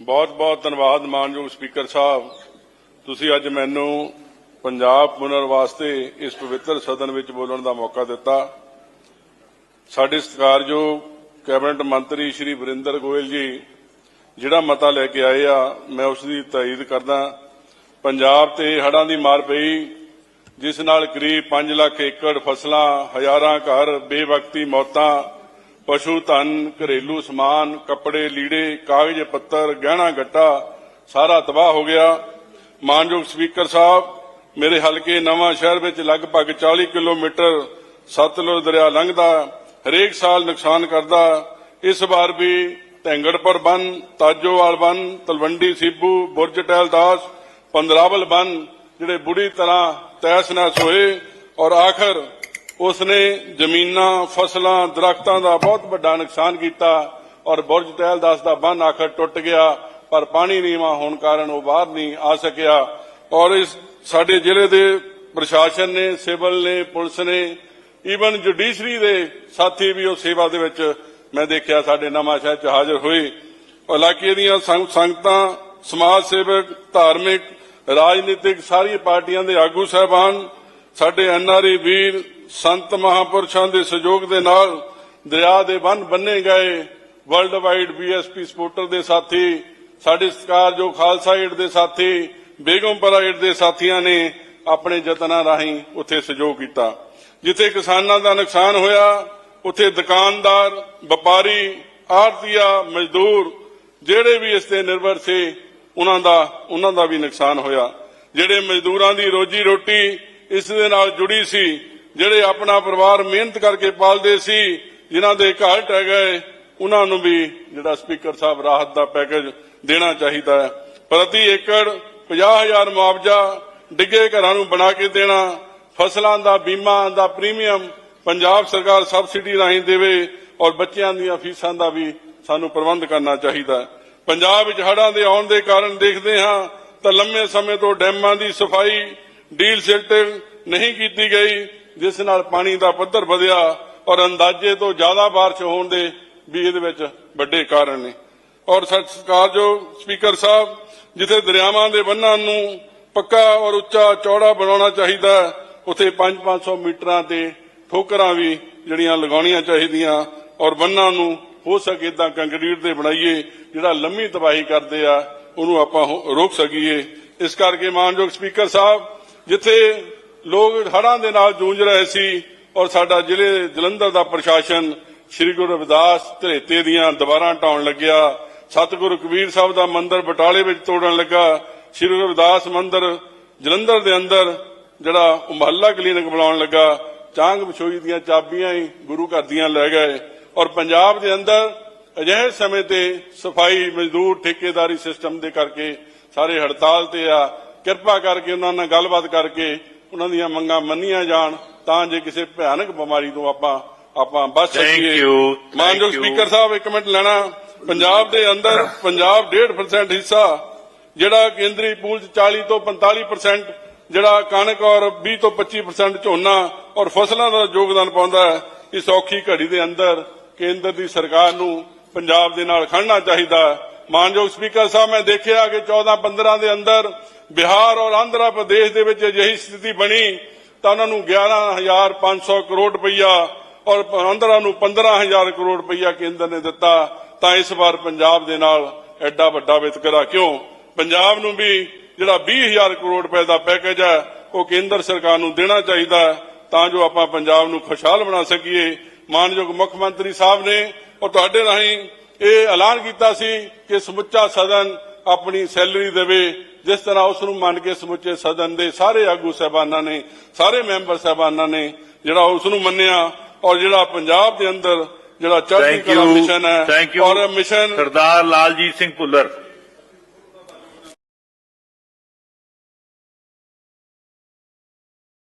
ਬਹੁਤ ਬਹੁਤ ਧੰਨਵਾਦ ਮਾਨਯੋਗ ਸਪੀਕਰ ਸਾਹਿਬ। ਤੁਸੀਂ ਅੱਜ ਮੈਨੂੰ ਪੰਜਾਬ ਪੁਨਰ ਵਾਸਤੇ ਇਸ ਪਵਿੱਤਰ ਸਦਨ ਵਿੱਚ ਬੋਲਣ ਦਾ ਮੌਕਾ ਦਿੱਤਾ। ਸਾਡੇ ਸਤਿਕਾਰਯੋਗ ਕੈਬਨਿਟ ਮੰਤਰੀ ਸ਼੍ਰੀ ਵਰਿੰਦਰ ਗੋਇਲ ਜੀ, ਜਿਹੜਾ ਮਤਾ ਲੈ ਕੇ ਆਏ ਆ, ਮੈਂ ਉਸ ਦੀ ਤਾਇਦ ਕਰਦਾ। ਪੰਜਾਬ ਤੇ ਹੜਾਂ ਦੀ ਮਾਰ ਪਈ, ਜਿਸ ਨਾਲ ਕਰੀਬ 5 ਲੱਖ ਏਕੜ ਫਸਲਾਂ, ਹਜ਼ਾਰਾਂ ਘਰ ਬੇਵਕਤੀ ਮੌਤਾਂ ਪਸ਼ੂ ਧਨ, ਘਰੇਲੂ ਸਮਾਨ, ਕੱਪੜੇ, ਲੀੜੇ, ਕਾਗਜ਼, ਪੱਤਰ, ਗਹਿਣਾ, ਗੱਟਾ, ਸਾਰਾ ਤਬਾਹ ਹੋ ਗਿਆ। ਮਾਨਯੋਗ ਸਪੀਕਰ ਸਾਹਿਬ, ਮੇਰੇ ਹਲਕੇ ਨਵਾਂ ਸ਼ਹਿਰ ਵਿੱਚ ਲਗਭਗ 40 ਕਿਲੋਮੀਟਰ ਸਤਲੁਜ ਦਰਿਆ ਲੰਘਦਾ, ਹਰੇਕ ਸਾਲ ਨੁਕਸਾਨ ਕਰਦਾ। ਇਸ ਵਾਰ ਵੀ ਢੈਂਗੜਪੁਰ ਬੰਨ, ਤਾਜੋਵਾਲ ਬੰਨ, ਤਲਵੰਡੀ ਸੀਬੂ, ਬੁਰਜ ਟਹਿਲਦਾਸ, ਪੰਦਰਾਵਲ ਬੰਨ, ਜਿਹੜੇ ਬੁਰੀ ਤਰ੍ਹਾਂ ਤੈਸ ਨੈਸ ਹੋਏ, ਔਰ ਆਖਰ ਉਸ ਨੇ ਜ਼ਮੀਨਾਂ, ਫਸਲਾਂ, ਦਰਖਤਾਂ ਦਾ ਬਹੁਤ ਵੱਡਾ ਨੁਕਸਾਨ ਕੀਤਾ ਔਰ ਬੁਰਜ ਟਹਿਲਦਾਸ ਦਾ ਬੰਨ ਆਖਰ ਟੁੱਟ ਗਿਆ, ਪਰ ਪਾਣੀ ਨੀਵਾਂ ਹੋਣ ਕਾਰਨ ਉਹ ਬਾਹਰ ਨਹੀਂ ਆ ਸਕਿਆ। ਔਰ ਇਸ ਸਾਡੇ ਜ਼ਿਲ੍ਹੇ ਦੇ ਪ੍ਰਸ਼ਾਸਨ ਨੇ, ਸਿਵਲ ਨੇ, ਪੁਲਿਸ ਨੇ ਈਵਨ ਜੁਡੀਸ਼ਰੀ ਦੇ ਸਾਥੀ ਵੀ ਉਹ ਸੇਵਾ ਦੇ ਵਿੱਚ ਮੈਂ ਦੇਖਿਆ ਸਾਡੇ ਨਵਾਂ ਸ਼ਹਿਰ ਚ ਹਾਜ਼ਰ ਹੋਏ। ਇਲਾਕੇ ਦੀਆਂ ਸੰਗਤਾਂ, ਸਮਾਜ ਸੇਵਕ, ਧਾਰਮਿਕ, ਰਾਜਨੀਤਿਕ ਸਾਰੀਆਂ ਪਾਰਟੀਆਂ ਦੇ ਆਗੂ ਸਹਿਬਾਨ, ਸਾਡੇ ਐਨਆਰਏ ਵੀਰ ਸੰਤ ਮਹਾਪੁਰਸ਼ਾਂ ਦੇ ਸਹਿਯੋਗ ਦੇ ਨਾਲ ਦਰਿਆ ਦੇ ਬੰਨ ਬੰਨੇ ਗਏ। ਵਰਲਡ ਵਾਈਡ ਬੀਐਸਪੀ ਸਪੋਰਟਰ ਦੇ ਸਾਥੀ, ਸਾਡੇ ਜੋ ਖਾਲਸਾ ਏਡ ਦੇ ਸਾਥੀ ਬੇਗਮਪੁਰਾ ਏਡ ਦੇ ਸਾਥੀਆਂ ਨੇ ਆਪਣੇ ਯਤਨਾਂ ਰਾਹੀਂ ਉੱਥੇ ਸਹਿਯੋਗ ਕੀਤਾ। ਜਿੱਥੇ ਕਿਸਾਨਾਂ ਦਾ ਨੁਕਸਾਨ ਹੋਇਆ, ਉੱਥੇ ਦੁਕਾਨਦਾਰ, ਵਪਾਰੀ ਆੜਤੀਆ ਮਜ਼ਦੂਰ ਜਿਹੜੇ ਵੀ ਇਸ ਤੇ ਨਿਰਭਰ ਸੀ, ਉਹਨਾਂ ਦਾ ਉਹਨਾਂ ਦਾ ਵੀ ਨੁਕਸਾਨ ਹੋਇਆ। ਜਿਹੜੇ ਮਜ਼ਦੂਰਾਂ ਦੀ ਰੋਜੀ ਰੋਟੀ ਇਸ ਦੇ ਨਾਲ ਜੁੜੀ ਸੀ ਜਿਹੜੇ ਆਪਣਾ ਪਰਿਵਾਰ ਮਿਹਨਤ ਕਰਕੇ ਪਾਲਦੇ ਸੀ, ਜਿਨ੍ਹਾਂ ਦੇ ਘਰ ਟਹਿ ਗਏ, ਉਹਨਾਂ ਨੂੰ ਵੀ ਜਿਹੜਾ ਸਪੀਕਰ ਸਾਹਿਬ ਰਾਹਤ ਦਾ ਪੈਕੇਜ ਦੇਣਾ ਚਾਹੀਦਾ ਹੈ। ਪ੍ਰਤੀ ਏਕੜ 50000 ਮੁਆਵਜ਼ਾ ਡਿੱਗੇ ਘਰਾਂ ਨੂੰ ਬਣਾ ਕੇ ਦੇਣਾ, ਫਸਲਾਂ ਦਾ, ਬੀਮਾ ਦਾ ਪ੍ਰੀਮੀਅਮ ਪੰਜਾਬ ਸਰਕਾਰ ਸਬਸਿਡੀ ਰਾਹੀਂ ਦੇਵੇ ਔਰ ਬੱਚਿਆਂ ਦੀਆਂ ਫੀਸਾਂ ਦਾ ਵੀ ਸਾਨੂੰ ਪ੍ਰਬੰਧ ਕਰਨਾ ਚਾਹੀਦਾ ਹੈ। ਪੰਜਾਬ ਵਿੱਚ ਹੜ੍ਹਾਂ ਦੇ ਆਉਣ ਦੇ ਕਾਰਨ ਦੇਖਦੇ ਹਾਂ ਤਾਂ ਲੰਮੇ ਸਮੇਂ ਤੋਂ ਡੈਮਾਂ ਦੀ ਸਫ਼ਾਈ ਡੀਲ ਸਿਲਟਿੰਗ ਨਹੀਂ ਕੀਤੀ ਗਈ। ਜਿਸ ਨਾਲ ਪਾਣੀ ਦਾ ਪੱਧਰ ਵਧਿਆ ਔਰ ਅੰਦਾਜ਼ੇ ਤੋਂ ਜ਼ਿਆਦਾ ਬਾਰਿਸ਼ ਹੋਣ ਦੇ ਵੀ ਇਹਦੇ ਵਿੱਚ ਵੱਡੇ ਕਾਰਨ ਨੇ। ਔਰ ਸਤਿਕਾਰਯੋਗ ਸਪੀਕਰ ਸਾਹਿਬ ਜਿੱਥੇ ਦਰਿਆਵਾਂ ਦੇ ਬੰਨਾਂ ਨੂੰ ਪੱਕਾ ਔਰ ਉੱਚਾ ਚੌੜਾ ਬਣਾਉਣਾ ਚਾਹੀਦਾ ਹੈ, 5-500 ਮੀਟਰਾਂ ਤੇ ਠੋਕਰਾਂ ਵੀ ਜਿਹੜੀਆਂ ਲਗਾਉਣੀਆਂ ਚਾਹੀਦੀਆਂ ਔਰ ਬੰਨਾਂ ਨੂੰ ਹੋ ਸਕੇ ਤਾਂ ਕੰਕਰੀਟ ਦੇ ਬਣਾਈਏ ਜਿਹੜਾ ਲੰਮੀ ਤਬਾਹੀ ਕਰਦੇ ਆ ਉਹਨੂੰ ਆਪਾਂ ਰੋਕ ਸਕੀਏ। ਇਸ ਕਰਕੇ ਮਾਨਯੋਗ ਸਪੀਕਰ ਸਾਹਿਬ ਜਿੱਥੇ ਲੋਕ ਹੜਾਂ ਦੇ ਨਾਲ ਜੂਝ ਰਹੇ ਸੀ ਔਰ ਸਾਡਾ ਜ਼ਿਲ੍ਹੇ ਜਲੰਧਰ ਦਾ ਪ੍ਰਸ਼ਾਸਨ ਸ੍ਰੀ ਗੁਰੂ ਰਵਿਦਾਸ ਧਰੇਤੇ ਦੀਆਂ ਦੀਵਾਰਾਂ ਢਾਉਣ ਲੱਗਿਆ। ਸਤਿਗੁਰੂ ਕਬੀਰ ਸਾਹਿਬ ਦਾ ਮੰਦਿਰ ਬਟਾਲੇ ਵਿੱਚ ਤੋੜਨ ਲੱਗਾ। ਸ੍ਰੀ ਗੁਰੂ ਰਵਿਦਾਸ ਮੰਦਿਰ ਜਲੰਧਰ ਦੇ ਅੰਦਰ ਜਿਹੜਾ ਮਹੱਲਾ ਕਲੀਨਿਕ ਬਣਾਉਣ ਲੱਗਾ। ਚਾਂਗ ਵਿਛੋਈ ਦੀਆਂ ਚਾਬੀਆਂ ਹੀ ਗੁਰੂ ਘਰ ਦੀਆਂ ਲੈ ਗਏ ਔਰ ਪੰਜਾਬ ਦੇ ਅੰਦਰ ਅਜਿਹੇ ਸਮੇਂ ਤੇ ਸਫ਼ਾਈ, ਮਜ਼ਦੂਰ, ਠੇਕੇਦਾਰੀ ਸਿਸਟਮ ਦੇ ਕਰਕੇ ਸਾਰੇ ਹੜਤਾਲ ਤੇ ਆ। ਕਿਰਪਾ ਕਰਕੇ ਉਹਨਾਂ ਨਾਲ ਗੱਲਬਾਤ ਕਰਕੇ ਉਹਨਾਂ ਦੀਆਂ ਮੰਗਾਂ ਮੰਨੀਆਂ ਜਾਣ ਤਾਂ ਜੇ ਕਿਸੇ ਭਿਆਨਕ ਬਿਮਾਰੀ ਤੋਂ ਆਪਾਂ ਆਪਾਂ ਬਚ ਸਕੀਏ। ਮਾਨਯੋਗ. ਸਪੀਕਰ ਸਾਹਿਬ ਇੱਕ ਮਿੰਟ ਲੈਣਾ। ਪੰਜਾਬ ਦੇ ਅੰਦਰ ਪੰਜਾਬ 1.5% ਹਿੱਸਾ ਜਿਹੜਾ ਕੇਂਦਰੀ ਪੂਲ ਚ 40 ਤੋਂ 45% ਜਿਹੜਾ ਕਣਕ ਔਰ 20 ਤੋਂ 25% ਝੋਨਾ ਔਰ ਫਸਲਾਂ ਦਾ ਯੋਗਦਾਨ ਪਾਉਂਦਾ ਹੈ ਇਸ ਔਖੀ ਘੜੀ ਦੇ ਅੰਦਰ ਕੇਂਦਰ ਦੀ ਸਰਕਾਰ ਨੂੰ ਪੰਜਾਬ ਦੇ ਨਾਲ ਖੜਨਾ ਚਾਹੀਦਾ ਹੈ। ਮਾਨਯੋਗ ਸਪੀਕਰ ਸਾਹਿਬ, ਮੈਂ ਦੇਖਿਆ ਕਿ 14 15 ਦੇ ਅੰਦਰ ਬਿਹਾਰ ਔਰ ਆਂਧਰਾ ਪ੍ਰਦੇਸ਼ ਦੇ ਵਿੱਚ ਅਜਿਹੀ ਸਥਿਤੀ ਬਣੀ ਤਾਂ ਉਹਨਾਂ ਨੂੰ 11500 ਕਰੋੜ ਰੁਪਈਆ ਔਰ ਆਂਧਰਾ ਨੂੰ 15000 ਕਰੋੜ ਰੁਪਈਆ ਕੇਂਦਰ ਨੇ ਦਿੱਤਾ ਤਾਂ ਇਸ ਵਾਰ ਪੰਜਾਬ ਦੇ ਨਾਲ ਐਡਾ ਵੱਡਾ ਵਿਤਕਰਾ ਕਿਉਂ? ਪੰਜਾਬ ਨੂੰ ਵੀ ਜਿਹੜਾ 20000 ਕਰੋੜ ਰੁਪਏ ਦਾ ਪੈਕੇਜ ਹੈ, ਉਹ ਕੇਂਦਰ ਸਰਕਾਰ ਨੂੰ ਦੇਣਾ ਚਾਹੀਦਾ ਹੈ ਤਾਂ ਜੋ ਆਪਾਂ ਪੰਜਾਬ ਨੂੰ ਖੁਸ਼ਹਾਲ ਬਣਾ ਸਕੀਏ। ਮਾਨਯੋਗ ਮੁੱਖ ਮੰਤਰੀ ਸਾਹਿਬ ਨੇ ਔਰ ਤੁਹਾਡੇ ਰਾਹੀਂ ਇਹ ਐਲਾਨ ਕੀਤਾ ਸੀ ਕਿ ਸਮੁੱਚਾ ਸਦਨ ਆਪਣੀ ਸੈਲਰੀ ਦੇਵੇ ਜਿਸ ਤਰ੍ਹਾਂ ਉਸ ਨੂੰ ਮੰਨ ਕੇ ਸਮੁੱਚੇ ਸਦਨ ਦੇ ਸਾਰੇ ਆਗੂ ਸਹਿਬਾਨਾਂ ਨੇ ਸਾਰੇ ਮੈਂਬਰ ਸਹਿਬਾਨਾਂ ਨੇ ਜਿਹੜਾ ਉਸ ਨੂੰ ਮੰਨਿਆ ਔਰ ਜਿਹੜਾ ਪੰਜਾਬ ਦੇ ਅੰਦਰ ਜਿਹੜਾ ਚੜ੍ਹਦੀ ਕਲਾ ਮਿਸ਼ਨ ਹੈ ਔਰ ਮਿਸ਼ਨ ਸਰਦਾਰ ਲਾਲਜੀਤ ਸਿੰਘ ਭੁੱਲਰ।